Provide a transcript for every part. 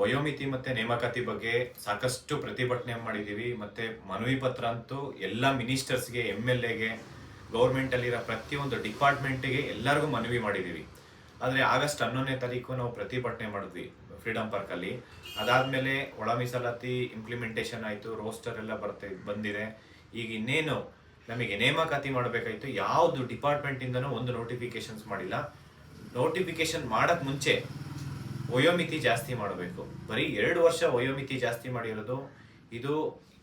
ವಯೋಮಿತಿ ಮತ್ತೆ ನೇಮಕಾತಿ ಬಗ್ಗೆ ಸಾಕಷ್ಟು ಪ್ರತಿಭಟನೆ ಮಾಡಿದ್ದೀವಿ. ಮತ್ತೆ ಮನವಿ ಪತ್ರ ಅಂತೂ ಎಲ್ಲ ಮಿನಿಸ್ಟರ್ಸ್ಗೆ ಎಂ ಎಲ್ ಎಗೆ ಗೌರ್ಮೆಂಟಲ್ಲಿರೋ ಪ್ರತಿಯೊಂದು ಡಿಪಾರ್ಟ್ಮೆಂಟಿಗೆ ಎಲ್ಲರಿಗೂ ಮನವಿ ಮಾಡಿದೀವಿ ಆದರೆ ಆಗಸ್ಟ್ ಹನ್ನೊಂದನೇ ತಾರೀಕು ನಾವು ಪ್ರತಿಭಟನೆ ಮಾಡಿದ್ವಿ ಫ್ರೀಡಂ ಪಾರ್ಕ್ ಅಲ್ಲಿ ಅದಾದ್ಮೇಲೆ ಒಳ ಮೀಸಲಾತಿ ಇಂಪ್ಲಿಮೆಂಟೇಷನ್ ಆಯಿತು ರೋಸ್ಟರ್ ಎಲ್ಲ ಬರ್ತಾ, ಬಂದಿದೆ. ಈಗ ಇನ್ನೇನು ನಮಗೆ ನೇಮಕಾತಿ ಮಾಡಬೇಕಾಯ್ತು, ಯಾವುದು ಡಿಪಾರ್ಟ್ಮೆಂಟ್ ಇಂದನೂ ಒಂದು ನೋಟಿಫಿಕೇಶನ್ಸ್ ಮಾಡಿಲ್ಲ. ನೋಟಿಫಿಕೇಶನ್ ಮಾಡಕ್ ಮುಂಚೆ ವಯೋಮಿತಿ ಜಾಸ್ತಿ ಮಾಡಬೇಕು. ಬರೀ ಎರಡು ವರ್ಷ ವಯೋಮಿತಿ ಜಾಸ್ತಿ ಮಾಡಿರೋದು, ಇದು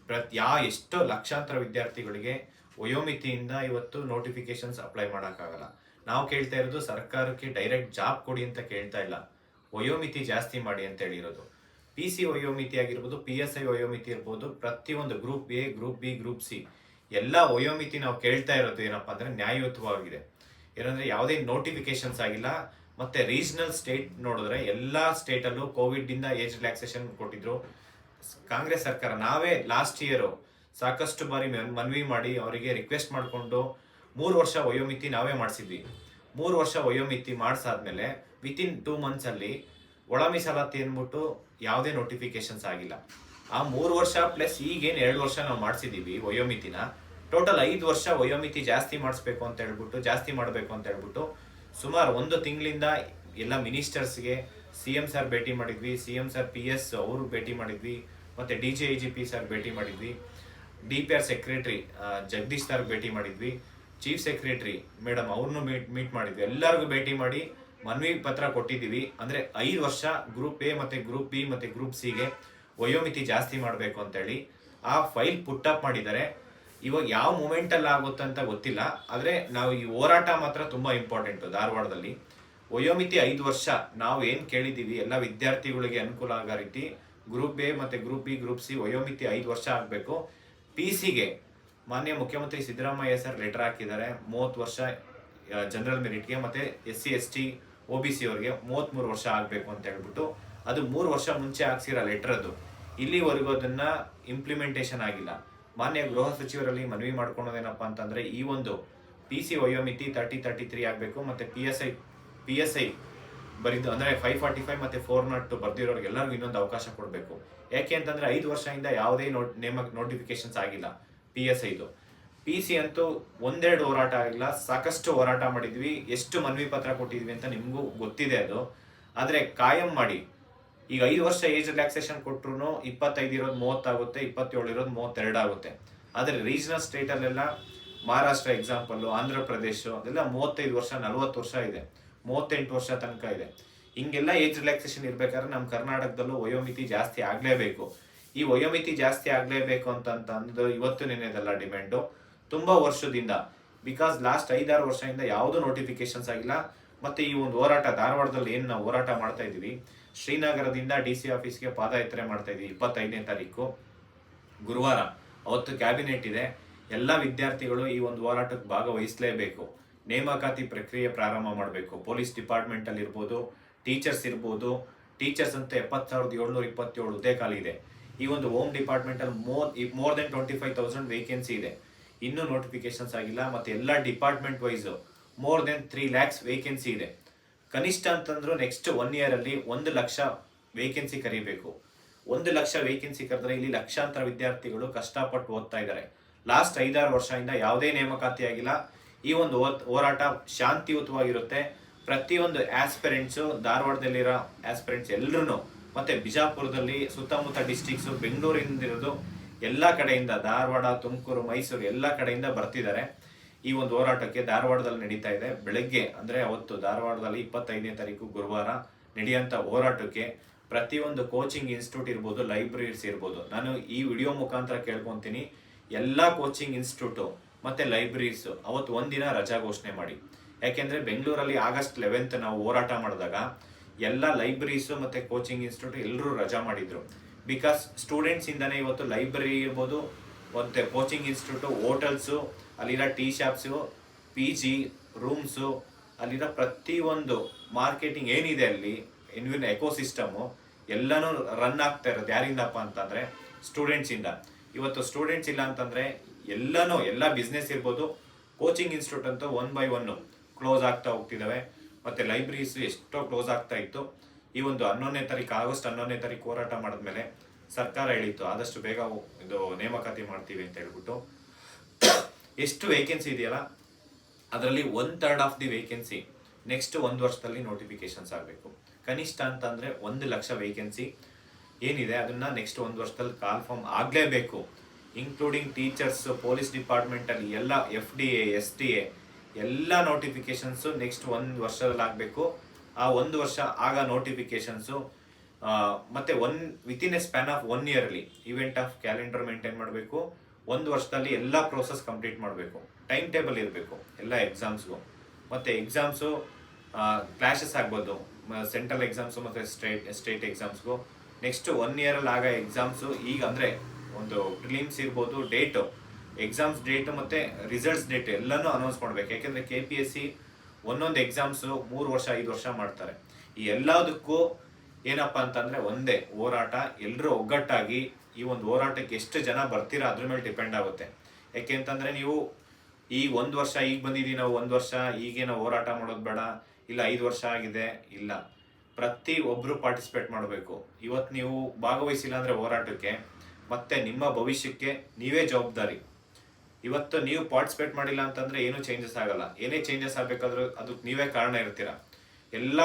ಪ್ರತಿ, ಯಾ ಎಷ್ಟೋ ಲಕ್ಷಾಂತರ ವಿದ್ಯಾರ್ಥಿಗಳಿಗೆ ವಯೋಮಿತಿಯಿಂದ ಇವತ್ತು ನೋಟಿಫಿಕೇಶನ್ಸ್ ಅಪ್ಲೈ ಮಾಡೋಕ್ಕಾಗಲ್ಲ. ನಾವು ಕೇಳ್ತಾ ಇರೋದು, ಸರ್ಕಾರಕ್ಕೆ ಡೈರೆಕ್ಟ್ ಜಾಬ್ ಕೊಡಿ ಅಂತ ಕೇಳ್ತಾ ಇಲ್ಲ. ವಯೋಮಿತಿ ಜಾಸ್ತಿ ಮಾಡಿ ಅಂತ ಹೇಳಿರೋದು. ಪಿ ಸಿ ವಯೋಮಿತಿ ಆಗಿರ್ಬೋದು ಪಿ ಎಸ್ ಐ ವಯೋಮಿತಿ ಇರ್ಬೋದು, ಪ್ರತಿಯೊಂದು group A group B group C ಎಲ್ಲ ವಯೋಮಿತಿ ನಾವು ಕೇಳ್ತಾ ಇರೋದು ಏನಪ್ಪಾ ಅಂದರೆ ನ್ಯಾಯಯುತವಾಗಿದೆ. ಏನಂದರೆ ಯಾವುದೇ ನೋಟಿಫಿಕೇಶನ್ಸ್ ಆಗಿಲ್ಲ. ಮತ್ತೆ ರೀಜನಲ್ ಸ್ಟೇಟ್ ನೋಡಿದ್ರೆ ಎಲ್ಲ ಸ್ಟೇಟಲ್ಲೂ ಕೋವಿಡ್ ಇಂದ ಏಜ್ ರಿಲ್ಯಾಕ್ಸೇಷನ್ ಕೊಟ್ಟಿದ್ರು. ಕಾಂಗ್ರೆಸ್ ಸರ್ಕಾರ, ನಾವೇ ಲಾಸ್ಟ್ ಇಯರ್ ಸಾಕಷ್ಟು ಬಾರಿ ಮನ್- ಮನವಿ ಮಾಡಿ ಅವರಿಗೆ ರಿಕ್ವೆಸ್ಟ್ ಮಾಡಿಕೊಂಡು ಮೂರು ವರ್ಷ ವಯೋಮಿತಿ ನಾವೇ ಮಾಡಿಸಿದ್ವಿ. ಮೂರು ವರ್ಷ ವಯೋಮಿತಿ ಮಾಡಿಸಾದ್ಮೇಲೆ ವಿತಿನ್ ಟೂ ಮಂತ್ಸ್ ಅಲ್ಲಿ ಒಳ ಮೀಸಲಾತಿ ಅಂದ್ಬಿಟ್ಟು ಯಾವುದೇ ನೋಟಿಫಿಕೇಶನ್ಸ್ ಆಗಿಲ್ಲ. ಆ ಮೂರು ವರ್ಷ ಪ್ಲಸ್ ಈಗೇನು ಎರಡು ವರ್ಷ ನಾವು ಮಾಡಿಸಿದ್ದೀವಿ ವಯೋಮಿತಿನ. ಟೋಟಲ್ ಐದು ವರ್ಷ ವಯೋಮಿತಿ ಜಾಸ್ತಿ ಮಾಡಿಸ್ಬೇಕು ಅಂತ ಹೇಳ್ಬಿಟ್ಟು, ಜಾಸ್ತಿ ಮಾಡಬೇಕು ಅಂತ ಹೇಳ್ಬಿಟ್ಟು ಸುಮಾರು ಒಂದು ತಿಂಗಳಿಂದ ಎಲ್ಲ ಮಿನಿಸ್ಟರ್ಸ್ಗೆ ಸಿ ಎಂ ಸರ್ ಭೇಟಿ ಮಾಡಿದ್ವಿ. C M sir P S ಅವರು ಭೇಟಿ ಮಾಡಿದ್ವಿ. ಮತ್ತು D J I G P sir ಭೇಟಿ ಮಾಡಿದ್ವಿ. D P R secretary Jagadish sir ಭೇಟಿ ಮಾಡಿದ್ವಿ. ಚೀಫ್ ಸೆಕ್ರೆಟ್ರಿ ಮೇಡಮ್ ಅವ್ರನ್ನೂ ಮೀಟ್ ಮೀಟ್ ಮಾಡಿದ್ವಿ. ಎಲ್ಲರಿಗೂ ಭೇಟಿ ಮಾಡಿ ಮನವಿ ಪತ್ರ ಕೊಟ್ಟಿದ್ದೀವಿ. ಅಂದರೆ ಐದು ವರ್ಷ ಗ್ರೂಪ್ ಎ ಮತ್ತು ಗ್ರೂಪ್ ಬಿ ಮತ್ತು ಗ್ರೂಪ್ ಸಿಗೆ ವಯೋಮಿತಿ ಜಾಸ್ತಿ ಮಾಡಬೇಕು ಅಂತೇಳಿ ಆ ಫೈಲ್ ಪುಟ್ ಅಪ್ ಮಾಡಿದ್ದಾರೆ. ಇವಾಗ ಯಾವ ಮೂಮೆಂಟ್ ಅಲ್ಲಿ ಆಗುತ್ತೆ ಅಂತ ಗೊತ್ತಿಲ್ಲ. ಆದ್ರೆ ನಾವು ಈ ಹೋರಾಟ ಮಾತ್ರ ತುಂಬಾ ಇಂಪಾರ್ಟೆಂಟ್ ಧಾರವಾಡದಲ್ಲಿ. ವಯೋಮಿತಿ ಐದು ವರ್ಷ ನಾವು ಏನ್ ಕೇಳಿದೀವಿ ಎಲ್ಲ ವಿದ್ಯಾರ್ಥಿಗಳಿಗೆ ಅನುಕೂಲ ಆಗೋ ರೀತಿ ಗ್ರೂಪ್ ಎ ಮತ್ತೆ ಗ್ರೂಪ್ ಬಿ ಗ್ರೂಪ್ ಸಿ ವಯೋಮಿತಿ ಐದು ವರ್ಷ ಆಗಬೇಕು. ಪಿ ಸಿಗೆ ಮಾನ್ಯ ಮುಖ್ಯಮಂತ್ರಿ ಸಿದ್ದರಾಮಯ್ಯ ಸರ್ ಲೆಟರ್ ಹಾಕಿದ್ದಾರೆ. ಮೂವತ್ತು ವರ್ಷ ಜನರಲ್ ಮೆರಿಟ್ಗೆ ಮತ್ತೆ S C S T O B C ಅವರಿಗೆ ಮೂವತ್ಮೂರು ವರ್ಷ ಆಗಬೇಕು ಅಂತ ಹೇಳ್ಬಿಟ್ಟು ಅದು ಮೂರು ವರ್ಷ ಮುಂಚೆ ಹಾಕ್ಸಿರೋ ಲೆಟರ್ ಅದು. ಇಲ್ಲಿವರೆಗೂ ಅದನ್ನ ಇಂಪ್ಲಿಮೆಂಟೇಷನ್ ಆಗಿಲ್ಲ. ಮಾನ್ಯ ಗೃಹ ಸಚಿವರಲ್ಲಿ ಮನವಿ ಮಾಡ್ಕೊಳೋದೇನಪ್ಪ ಅಂತಂದ್ರೆ ಈ ಒಂದು ಪಿ ಸಿ ವಯೋಮಿತಿ ತರ್ಟಿ ತರ್ಟಿ ತ್ರೀ ಆಗಬೇಕು ಮತ್ತೆ P S I P S I ಬರಿದ್ದು ಅಂದ್ರೆ ಫೈವ್ ಫಾರ್ಟಿ ಫೈವ್ ಮತ್ತೆ ಫೋರ್ ನಾಟ್ ಬರ್ದಿರೋರಿಗೆ ಎಲ್ಲರಿಗೂ ಇನ್ನೊಂದು ಅವಕಾಶ ಕೊಡಬೇಕು. ಯಾಕೆ ಅಂತಂದ್ರೆ ಐದು ವರ್ಷದಿಂದ ಯಾವುದೇ ನೋಟ್ ನೇಮಕ್ ನೋಟಿಫಿಕೇಶನ್ಸ್ ಆಗಿಲ್ಲ ಪಿ ಎಸ್ ಐದು ಪಿ ಸಿ ಅಂತೂ ಒಂದೆರಡು ಹೋರಾಟ ಆಗಿಲ್ಲ, ಸಾಕಷ್ಟು ಹೋರಾಟ ಮಾಡಿದ್ವಿ, ಎಷ್ಟು ಮನವಿ ಪತ್ರ ಕೊಟ್ಟಿದ್ವಿ ಅಂತ ನಿಮಗೂ ಗೊತ್ತಿದೆ ಅದು. ಆದರೆ ಕಾಯಂ ಮಾಡಿ ಈಗ ಐದು ವರ್ಷ ಏಜ್ ರಿಲ್ಯಾಕ್ಸೇಷನ್ ಕೊಟ್ರು ಇಪ್ಪತ್ತೈದು ಇರೋದು ಮೂವತ್ತಾಗುತ್ತೆ ಇಪ್ಪತ್ತೇಳು ಇರೋದು ಮೂವತ್ತೆರಡು ಆಗುತ್ತೆ. ಆದರೆ ರೀಜನಲ್ ಸ್ಟೇಟಲ್ಲೆಲ್ಲ ಮಹಾರಾಷ್ಟ್ರ ಎಕ್ಸಾಂಪಲ್ಲು ಆಂಧ್ರ ಪ್ರದೇಶ ಅದೆಲ್ಲ ಮೂವತ್ತೈದು ವರ್ಷ, ನಲವತ್ತು ವರ್ಷ ಇದೆ. ಮೂವತ್ತೆಂಟು ವರ್ಷ ತನಕ ಇದೆ. ಹಿಂಗೆಲ್ಲ ಏಜ್ ರಿಲ್ಯಾಕ್ಸೇಷನ್ ಇರಬೇಕಾದ್ರೆ ನಮ್ಮ ಕರ್ನಾಟಕದಲ್ಲೂ ವಯೋಮಿತಿ ಜಾಸ್ತಿ ಆಗಲೇಬೇಕು. ಈ ವಯೋಮಿತಿ ಜಾಸ್ತಿ ಆಗಲೇಬೇಕು ಅಂತ ಅಂತ ಅಂದು ಇವತ್ತು ನೆನೆದಲ್ಲ ಡಿಮ್ಯಾಂಡು ತುಂಬ ವರ್ಷದಿಂದ ಬಿಕಾಸ್ ಲಾಸ್ಟ್ ಐದಾರು ವರ್ಷದಿಂದ ಯಾವುದೂ ನೋಟಿಫಿಕೇಶನ್ಸ್ ಆಗಿಲ್ಲ. ಮತ್ತೆ ಈ ಒಂದು ಹೋರಾಟ, ಧಾರವಾಡದಲ್ಲಿ ಏನು ನಾವು ಹೋರಾಟ ಮಾಡ್ತಾ ಇದೀವಿ ಶ್ರೀನಗರದಿಂದ ಡಿ ಸಿ ಆಫೀಸ್ಗೆ ಪಾದಯಾತ್ರೆ ಮಾಡ್ತಾ ಇದ್ದೀವಿ, ಇಪ್ಪತ್ತೈದನೇ ತಾರೀಕು. ಗುರುವಾರ ಅವತ್ತು ಕ್ಯಾಬಿನೆಟ್ ಇದೆ. ಎಲ್ಲ ವಿದ್ಯಾರ್ಥಿಗಳು ಈ ಒಂದು ಹೋರಾಟಕ್ಕೆ ಭಾಗವಹಿಸಲೇಬೇಕು. ನೇಮಕಾತಿ ಪ್ರಕ್ರಿಯೆ ಪ್ರಾರಂಭ ಮಾಡಬೇಕು. ಪೊಲೀಸ್ ಡಿಪಾರ್ಟ್ಮೆಂಟ್ ಅಲ್ಲಿ ಇರ್ಬೋದು, ಟೀಚರ್ಸ್ ಇರ್ಬೋದು, ಟೀಚರ್ಸ್ ಅಂತ ಎಪ್ಪತ್ತು ಸಾವಿರದ ಏಳ್ನೂರ ಇಪ್ಪತ್ತೇಳು ಹುದ್ದೆ ಖಾಲಿ ಇದೆ. ಈ ಒಂದು ಹೋಮ್ ಡಿಪಾರ್ಟ್ಮೆಂಟ್ ಅಲ್ಲಿ more more than twenty five thousand vacancy ಇದೆ. ಇನ್ನೂ ನೋಟಿಫಿಕೇಶನ್ಸ್ ಆಗಿಲ್ಲ, ಮತ್ತೆ ಎಲ್ಲ department wise more than three lakhs vacancy ಇದೆ. ಕನಿಷ್ಠ ಅಂತಂದ್ರು ನೆಕ್ಸ್ಟ್ ಒನ್ ಇಯರ್ ಅಲ್ಲಿ ಒಂದು ಲಕ್ಷ ವೇಕೆನ್ಸಿ ಕರಿಬೇಕು. ಒಂದು ಲಕ್ಷ ವೇಕೆನ್ಸಿ ಕರೆದ್ರೆ ಇಲ್ಲಿ ಲಕ್ಷಾಂತರ ವಿದ್ಯಾರ್ಥಿಗಳು ಕಷ್ಟಪಟ್ಟು ಓದ್ತಾ ಇದ್ದಾರೆ. ಲಾಸ್ಟ್ ಐದಾರು ವರ್ಷದಿಂದ ಯಾವುದೇ ನೇಮಕಾತಿ ಆಗಿಲ್ಲ. ಈ ಒಂದು ಹೋರಾಟ ಶಾಂತಿಯುತವಾಗಿರುತ್ತೆ. ಪ್ರತಿಯೊಂದು ಆಸ್ಪಿರೆಂಟ್ಸು ಧಾರವಾಡದಲ್ಲಿರೋ ಆಸ್ಪಿರೆಂಟ್ಸ್ ಎಲ್ಲರೂ ಮತ್ತೆ ಬಿಜಾಪುರದಲ್ಲಿ ಸುತ್ತಮುತ್ತ ಡಿಸ್ಟಿಕ್ಸು ಬೆಂಗಳೂರಿಂದ ಇರೋದು ಎಲ್ಲ ಕಡೆಯಿಂದ, ಧಾರವಾಡ, ತುಮಕೂರು, ಮೈಸೂರು ಎಲ್ಲ ಕಡೆಯಿಂದ ಬರ್ತಿದ್ದಾರೆ. ಈ ಒಂದು ಹೋರಾಟಕ್ಕೆ ಧಾರವಾಡದಲ್ಲಿ ನಡೀತಾ ಇದೆ. ಬೆಳಗ್ಗೆ ಅಂದ್ರೆ ಅವತ್ತು ಧಾರವಾಡದಲ್ಲಿ ಇಪ್ಪತ್ತೈದನೇ ತಾರೀಕು ಗುರುವಾರ ನಡೆಯುವಂತ ಹೋರಾಟಕ್ಕೆ ಪ್ರತಿಯೊಂದು ಕೋಚಿಂಗ್ ಇನ್ಸ್ಟಿಟ್ಯೂಟ್ ಇರ್ಬೋದು ಲೈಬ್ರರೀಸ್ ಇರ್ಬೋದು. ನಾನು ಈ ವಿಡಿಯೋ ಮುಖಾಂತರ ಕೇಳ್ಕೊಂತೀನಿ. ಎಲ್ಲಾ ಕೋಚಿಂಗ್ ಇನ್ಸ್ಟಿಟ್ಯೂಟು ಮತ್ತೆ ಲೈಬ್ರರೀಸ್ ಅವತ್ತು ಒಂದಿನ ರಜಾ ಘೋಷಣೆ ಮಾಡಿ. ಯಾಕೆಂದರೆ ಬೆಂಗಳೂರಲ್ಲಿ ಆಗಸ್ಟ್ ಲೆವೆಂತ್ ನಾವು ಹೋರಾಟ ಮಾಡಿದಾಗ ಎಲ್ಲ ಲೈಬ್ರರೀಸು ಮತ್ತೆ ಕೋಚಿಂಗ್ ಇನ್ಸ್ಟಿಟ್ಯೂಟ್ ಎಲ್ಲರೂ ರಜಾ ಮಾಡಿದ್ರು. ಬಿಕಾಸ್ ಸ್ಟೂಡೆಂಟ್ಸ್ ಇಂದಾನೆ ಇವತ್ತು ಲೈಬ್ರರಿ ಇರ್ಬೋದು, ಮತ್ತೆ ಕೋಚಿಂಗ್ ಇನ್ಸ್ಟಿಟ್ಯೂಟು ಹೋಟೆಲ್ಸು ಅಲ್ಲಿರೋ tea shops P G rooms, ಅಲ್ಲಿರೋ ಪ್ರತಿಯೊಂದು ಮಾರ್ಕೆಟಿಂಗ್ ಏನಿದೆ ಅಲ್ಲಿ ಇನ್ವಿನ್ ಎಕೋಸಿಸ್ಟಮು, ಎಲ್ಲನೂ ರನ್ ಆಗ್ತಾ ಇರೋದು. ಯಾರಿಂದಪ್ಪ ಅಂತಂದರೆ ಸ್ಟೂಡೆಂಟ್ಸಿಂದ ಇವತ್ತು ಸ್ಟೂಡೆಂಟ್ಸ್ ಇಲ್ಲ ಅಂತಂದರೆ, ಎಲ್ಲನೂ, ಎಲ್ಲ ಬಿಸ್ನೆಸ್ ಇರ್ಬೋದು. ಕೋಚಿಂಗ್ ಇನ್ಸ್ಟಿಟ್ಯೂಟ್ ಅಂತೂ ಒನ್ ಬೈ ಒನ್ನು ಕ್ಲೋಸ್ ಆಗ್ತಾ ಹೋಗ್ತಿದ್ದಾವೆ ಮತ್ತು ಲೈಬ್ರರೀಸ್ ಎಷ್ಟೋ ಕ್ಲೋಸ್ ಆಗ್ತಾ ಇತ್ತು. ಈ ಒಂದು ಹನ್ನೊಂದನೇ ತಾರೀಕು, ಆಗಸ್ಟ್ ಹನ್ನೊಂದನೇ ತಾರೀಕು ಹೋರಾಟ ಮಾಡಿದ್ಮೇಲೆ ಸರ್ಕಾರ ಹೇಳಿತ್ತು, ಆದಷ್ಟು ಬೇಗ ಇದು ನೇಮಕಾತಿ ಮಾಡ್ತೀವಿ ಅಂತ ಹೇಳ್ಬಿಟ್ಟು. ಎಷ್ಟು ವೇಕೆನ್ಸಿ ಇದೆಯಲ್ಲ, ಅದರಲ್ಲಿ one third of the vacancy next ಒಂದು ವರ್ಷದಲ್ಲಿ ನೋಟಿಫಿಕೇಶನ್ಸ್ ಆಗಬೇಕು. ಕನಿಷ್ಠ ಅಂತಂದರೆ ಒಂದು ಲಕ್ಷ ವೇಕೆನ್ಸಿ ಏನಿದೆ, ಅದನ್ನು ನೆಕ್ಸ್ಟ್ ಒಂದು ವರ್ಷದಲ್ಲಿ ಕಾಲ್ಫಾರ್ಮ್ ಆಗಲೇಬೇಕು. ಇನ್ಕ್ಲೂಡಿಂಗ್ ಟೀಚರ್ಸ್ ಪೊಲೀಸ್ ಡಿಪಾರ್ಟ್ಮೆಂಟಲ್ಲಿ ಎಲ್ಲ F D A S T A ಎಲ್ಲ ನೋಟಿಫಿಕೇಶನ್ಸು ನೆಕ್ಸ್ಟ್ ಒಂದು ವರ್ಷದಲ್ಲಿ ಆಗಬೇಕು. ಆ ಒಂದು ವರ್ಷ ಆಗ ನೋಟಿಫಿಕೇಶನ್ಸು ಮತ್ತೆ one within a span of one yearly event of calendar maintain ಮಾಡಬೇಕು. ಒಂದು ವರ್ಷದಲ್ಲಿ ಎಲ್ಲ ಪ್ರೋಸೆಸ್ ಕಂಪ್ಲೀಟ್ ಮಾಡಬೇಕು. ಟೈಮ್ ಟೇಬಲ್ ಇರಬೇಕು, ಎಲ್ಲ ಎಕ್ಸಾಮ್ಸ್ಗೂ ಮತ್ತು ಎಕ್ಸಾಮ್ಸು ಕ್ಲಾಶಸ್ ಆಗ್ಬೋದು. ಸೆಂಟ್ರಲ್ ಎಕ್ಸಾಮ್ಸು ಮತ್ತು ಸ್ಟೇಟ್ ಸ್ಟೇಟ್ ಎಕ್ಸಾಮ್ಸ್ಗೂ ನೆಕ್ಸ್ಟ್ ಒನ್ ಇಯರಲ್ಲಿ ಆಗ ಎಕ್ಸಾಮ್ಸು ಈಗ ಅಂದರೆ ಒಂದು ಪ್ರಿಲಿಮ್ಸ್ ಇರ್ಬೋದು ಡೇಟು ಎಕ್ಸಾಮ್ಸ್ ಡೇಟ್ ಮತ್ತು ರಿಸಲ್ಟ್ಸ್ ಡೇಟ್ ಎಲ್ಲನೂ ಅನೌನ್ಸ್ ಮಾಡಬೇಕು. ಯಾಕೆಂದರೆ ಕೆ ಪಿ ಎಸ್ ಸಿ ಒಂದೊಂದು ಎಕ್ಸಾಮ್ಸು ಮೂರು ವರ್ಷ, ಐದು ವರ್ಷ ಮಾಡ್ತಾರೆ. ಈ ಎಲ್ಲದಕ್ಕೂ ಏನಪ್ಪ ಅಂತಂದ್ರೆ ಒಂದೇ ಹೋರಾಟ ಎಲ್ಲರೂ ಒಗ್ಗಟ್ಟಾಗಿ ಈ ಒಂದು ಹೋರಾಟಕ್ಕೆ ಎಷ್ಟು ಜನ ಬರ್ತೀರಾ ಅದ್ರ ಮೇಲೆ ಡಿಪೆಂಡ್ ಆಗುತ್ತೆ. ಯಾಕೆ ಅಂತಂದ್ರೆ ನೀವು ಈ ಒಂದು ವರ್ಷ ಈಗ ಬಂದಿದ್ದೀವಿ ನಾವು, ಒಂದು ವರ್ಷ ಈಗೇನೋ ಹೋರಾಟ ಮಾಡೋದು ಬೇಡ, ಇಲ್ಲ ಐದು ವರ್ಷ ಆಗಿದೆ, ಇಲ್ಲ. ಪ್ರತಿ ಒಬ್ರು ಪಾರ್ಟಿಸಿಪೇಟ್ ಮಾಡಬೇಕು. ಇವತ್ತು ನೀವು ಭಾಗವಹಿಸಿಲ್ಲ ಅಂದರೆ ಹೋರಾಟಕ್ಕೆ, ಮತ್ತೆ ನಿಮ್ಮ ಭವಿಷ್ಯಕ್ಕೆ ನೀವೇ ಜವಾಬ್ದಾರಿ. ಇವತ್ತು ನೀವು ಪಾರ್ಟಿಸಿಪೇಟ್ ಮಾಡಿಲ್ಲ ಅಂತಂದ್ರೆ ಏನು ಚೇಂಜಸ್ ಆಗಲ್ಲ. ಏನೇ ಚೇಂಜಸ್ ಆಗಬೇಕಾದ್ರೂ ಅದಕ್ಕೆ ನೀವೇ ಕಾರಣ ಇರ್ತೀರ. ಎಲ್ಲ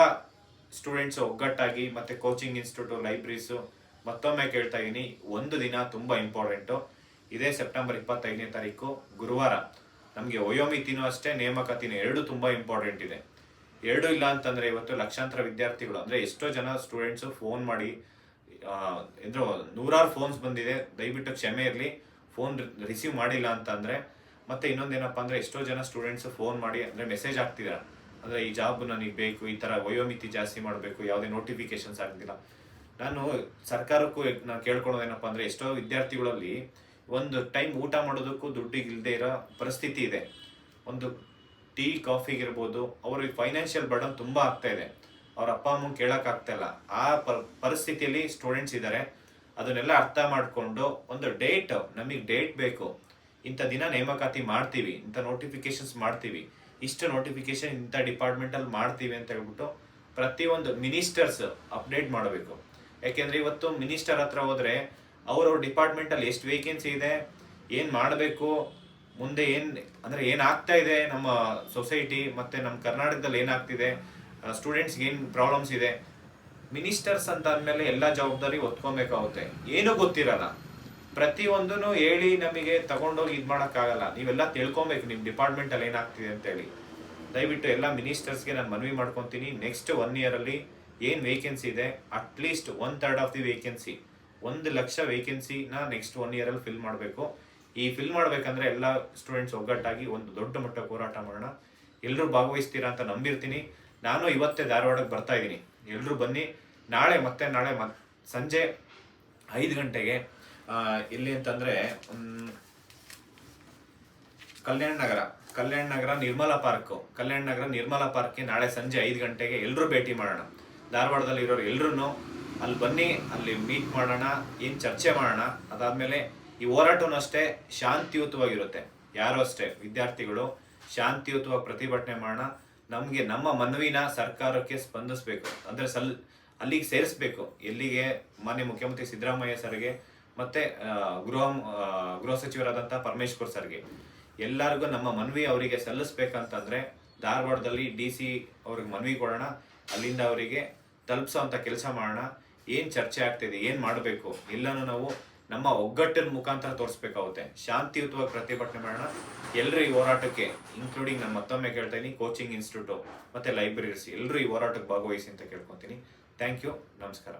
ಸ್ಟೂಡೆಂಟ್ಸ್ ಒಗ್ಗಟ್ಟಾಗಿ, ಮತ್ತೆ ಕೋಚಿಂಗ್ ಇನ್ಸ್ಟಿಟ್ಯೂಟು ಲೈಬ್ರರೀಸು ಮತ್ತೊಮ್ಮೆ ಕೇಳ್ತಾ ಇದ್ದೀನಿ ಒಂದು ದಿನ ತುಂಬ ಇಂಪಾರ್ಟೆಂಟು ಇದೇ ಸೆಪ್ಟೆಂಬರ್ ಇಪ್ಪತ್ತೈದನೇ ತಾರೀಕು, ಗುರುವಾರ. ನಮಗೆ ವಯೋಮಿತಿನೂ ಅಷ್ಟೇ ನೇಮಕಾತಿನೂ ಎರಡು ತುಂಬ ಇಂಪಾರ್ಟೆಂಟ್ ಇದೆ. ಎರಡು ಇಲ್ಲ ಅಂತಂದರೆ ಇವತ್ತು ಲಕ್ಷಾಂತರ ವಿದ್ಯಾರ್ಥಿಗಳು, ಅಂದರೆ ಎಷ್ಟೋ ಜನ ಸ್ಟೂಡೆಂಟ್ಸು ಫೋನ್ ಮಾಡಿ ಅಂದ್ರೆ ನೂರಾರು ಫೋನ್ಸ್ ಬಂದಿದೆ. ದಯವಿಟ್ಟು ಕ್ಷಮೆ ಇರಲಿ. ಫೋನ್ ರಿಸೀವ್ ಮಾಡಿಲ್ಲ ಅಂತಂದರೆ, ಮತ್ತೆ ಇನ್ನೊಂದೇನಪ್ಪ ಅಂದರೆ ಎಷ್ಟೋ ಜನ ಸ್ಟೂಡೆಂಟ್ಸು ಫೋನ್ ಮಾಡಿ, ಅಂದರೆ ಮೆಸೇಜ್ ಆಗ್ತಿದ್ದಾರೆ ಅಂದರೆ ಈ ಜಾಬ್ ನನಗೆ ಬೇಕು, ಈ ಥರ ವಯೋಮಿತಿ ಜಾಸ್ತಿ ಮಾಡಬೇಕು, ಯಾವುದೇ ನೋಟಿಫಿಕೇಶನ್ಸ್ ಆಗ್ತಿಲ್ಲ ನಾನು ಸರ್ಕಾರಕ್ಕೂ ನಾನು ಕೇಳ್ಕೊಳ್ಳೋದೇನಪ್ಪ ಅಂದರೆ ಎಷ್ಟೋ ವಿದ್ಯಾರ್ಥಿಗಳಲ್ಲಿ ಒಂದು ಟೈಮ್ ಊಟ ಮಾಡೋದಕ್ಕೂ ದುಡ್ಡಿಗೆ ಇಲ್ಲದೆ ಇರೋ ಪರಿಸ್ಥಿತಿ ಇದೆ. ಒಂದು ಟೀ ಕಾಫಿಗಿರ್ಬೋದು ಅವ್ರಿಗೆ ಫೈನಾನ್ಷಿಯಲ್ ಬರ್ಡನ್ ತುಂಬಾ ಆಗ್ತಾ ಇದೆ. ಅವ್ರ ಅಪ್ಪ, ಅಮ್ಮ ಕೇಳಕ್ ಆಗ್ತಾ ಇಲ್ಲ. ಆ ಪರಿಸ್ಥಿತಿಯಲ್ಲಿ ಸ್ಟೂಡೆಂಟ್ಸ್ ಇದ್ದಾರೆ ಅದನ್ನೆಲ್ಲ ಅರ್ಥ ಮಾಡಿಕೊಂಡು ಒಂದು ಡೇಟ್ ನಮಗೆ ಡೇಟ್ ಬೇಕು. ಇಂಥ ದಿನ ನೇಮಕಾತಿ ಮಾಡ್ತೀವಿ, ಇಂಥ ನೋಟಿಫಿಕೇಶನ್ಸ್ ಮಾಡ್ತೀವಿ. ಇಷ್ಟು ನೋಟಿಫಿಕೇಶನ್ ಇಂಥ ಡಿಪಾರ್ಟ್ಮೆಂಟ್ ಅಲ್ಲಿ ಮಾಡ್ತೀವಿ ಅಂತ ಹೇಳ್ಬಿಟ್ಟು ಪ್ರತಿಯೊಂದು ಮಿನಿಸ್ಟರ್ಸ್ ಅಪ್ಡೇಟ್ ಮಾಡಬೇಕು. ಯಾಕೆಂದ್ರೆ ಇವತ್ತು ಮಿನಿಸ್ಟರ್ ಹತ್ರ ಹೋದ್ರೆ ಅವ್ರವ್ರ ಡಿಪಾರ್ಟ್ಮೆಂಟ್ ಅಲ್ಲಿ ಎಷ್ಟು ವೇಕೆನ್ಸಿ ಇದೆ, ಏನು ಮಾಡಬೇಕು, ಮುಂದೆ ಏನು, ಅಂದ್ರೆ ಏನಾಗ್ತಾ ಇದೆ ನಮ್ಮ ಸೊಸೈಟಿ ಮತ್ತೆ ನಮ್ಮ ಕರ್ನಾಟಕದಲ್ಲಿ ಏನಾಗ್ತಿದೆ ಸ್ಟೂಡೆಂಟ್ಸ್ಗೆ ಏನು ಪ್ರಾಬ್ಲಮ್ಸ್ ಇದೆ. ಮಿನಿಸ್ಟರ್ಸ್ ಅಂತ ಅಂದಮೇಲೆ ಎಲ್ಲಾ ಜವಾಬ್ದಾರಿ ಒತ್ಕೊಬೇಕಾಗುತ್ತೆ ಏನು ಗೊತ್ತಿರಲ್ಲ. ಪ್ರತಿಯೊಂದನ್ನು ಹೇಳಿ ನಮಗೆ ತಗೊಂಡೋಗಿ ಇದು ಆಗಲ್ಲ ನೀವೆಲ್ಲ ತಿಳ್ಕೊಬೇಕು ನಿಮ್ಮ ಡಿಪಾರ್ಟ್ಮೆಂಟ್ ಅಲ್ಲಿ ಏನಾಗ್ತಿದೆ ಅಂತ ಹೇಳಿ ದಯವಿಟ್ಟು ಎಲ್ಲ ಮಿನಿಸ್ಟರ್ಸ್ಗೆ ನಾನು ಮನವಿ ಮಾಡ್ಕೊತೀನಿ. ನೆಕ್ಸ್ಟ್ ಒನ್ ಇಯರ್ ಅಲ್ಲಿ ಏನ್ ವೇಕೆನ್ಸಿ ಇದೆ? At least one third of the vacancy ಒಂದು ಲಕ್ಷ ವೇಕೆನ್ಸಿನ ನೆಕ್ಸ್ಟ್ ಒನ್ ಇಯರ್ ಅಲ್ಲಿ ಫಿಲ್ ಮಾಡಬೇಕು. ಈ ಫಿಲ್ ಮಾಡಬೇಕಂದ್ರೆ ಎಲ್ಲ ಸ್ಟೂಡೆಂಟ್ಸ್ ಒಗ್ಗಟ್ಟಾಗಿ ಒಂದು ದೊಡ್ಡ ಮಟ್ಟ ಹೋರಾಟ ಮಾಡೋಣ. ಎಲ್ಲರೂ ಭಾಗವಹಿಸ್ತೀರಾ ಅಂತ ನಂಬಿರ್ತೀನಿ. ನಾನು ಇವತ್ತೇ ಧಾರವಾಡಕ್ಕೆ ಬರ್ತಾ ಇದ್ದೀನಿ. ಎಲ್ಲರೂ ಬನ್ನಿ. ನಾಳೆ ಮತ್ತೆ ನಾಳೆ ಮತ್ ಸಂಜೆ ಐದು ಗಂಟೆಗೆ ಎಲ್ಲಿ ಅಂತಂದ್ರೆ ಮ್, ಕಲ್ಯಾಣ ನಗರ. ಕಲ್ಯಾಣ ನಗರ ನಿರ್ಮಲಾ ಪಾರ್ಕ್. ಕಲ್ಯಾಣ ನಗರ ನಿರ್ಮಲಾ ಪಾರ್ಕ್ಗೆ ನಾಳೆ ಸಂಜೆ ಐದು ಗಂಟೆಗೆ ಎಲ್ಲರೂ ಭೇಟಿ ಮಾಡೋಣ. ಧಾರವಾಡದಲ್ಲಿ ಇರೋರು ಎಲ್ರು ಅಲ್ಲಿ ಬನ್ನಿ, ಅಲ್ಲಿ ಮೀಟ್ ಮಾಡೋಣ, ಏನು ಚರ್ಚೆ ಮಾಡೋಣ, ಅದಾದಮೇಲೆ ಈ ಹೋರಾಟವೂ ಅಷ್ಟೇ ಶಾಂತಿಯುತವಾಗಿರುತ್ತೆ. ಯಾರೋ ಅಷ್ಟೇ, ವಿದ್ಯಾರ್ಥಿಗಳು ಶಾಂತಿಯುತವಾಗಿ ಪ್ರತಿಭಟನೆ ಮಾಡೋಣ, ನಮಗೆ ನಮ್ಮ ಮನವಿನ ಸರ್ಕಾರಕ್ಕೆ ಸ್ಪಂದಿಸ್ಬೇಕು. ಅಂದರೆ ಸಲ್, ಅಲ್ಲಿಗೆ ಸೇರಿಸ್ಬೇಕು. ಎಲ್ಲಿಗೆ, ಮಾನ್ಯ ಮುಖ್ಯಮಂತ್ರಿ ಸಿದ್ದರಾಮಯ್ಯ ಸರ್ಗೆ, ಮತ್ತು ಗೃಹ ಗೃಹ ಸಚಿವರಾದಂಥ ಪರಮೇಶ್ವರ್ ಸರ್ಗೆ. ಎಲ್ಲರಿಗೂ ನಮ್ಮ ಮನವಿ ಅವರಿಗೆ ಸಲ್ಲಿಸ್ಬೇಕಂತಂದರೆ ಧಾರವಾಡದಲ್ಲಿ ಡಿ ಸಿ ಅವ್ರಿಗೆ ಮನವಿ ಕೊಡೋಣ, ಅಲ್ಲಿಂದ ಅವರಿಗೆ ತಲುಪಿಸೋ ಅಂತ ಕೆಲಸ ಮಾಡೋಣ. ಏನು ಚರ್ಚೆ ಆಗ್ತಿದೆ, ಏನು ಮಾಡಬೇಕು, ಎಲ್ಲನೂ ನಾವು ನಮ್ಮ ಒಗ್ಗಟ್ಟಿನ ಮುಖಾಂತರ ತೋರಿಸ್ಬೇಕಾಗುತ್ತೆ. ಶಾಂತಿಯುತವಾಗಿ ಪ್ರತಿಭಟನೆ ಮಾಡೋಣ. ಎಲ್ಲರೂ ಈ ಹೋರಾಟಕ್ಕೆ ಇನ್ಕ್ಲೂಡಿಂಗ್ ನಾನು ಮತ್ತೊಮ್ಮೆ ಕೇಳ್ತಾ ಕೋಚಿಂಗ್ ಇನ್ಸ್ಟಿಟ್ಯೂಟ್ ಮತ್ತೆ ಲೈಬ್ರರೀಸ್ ಎಲ್ಲರೂ ಈ ಹೋರಾಟಕ್ಕೆ ಭಾಗವಹಿಸಿ ಅಂತ ಕೇಳ್ಕೊತೀನಿ. ಥ್ಯಾಂಕ್ ಯು ನಮಸ್ಕಾರ.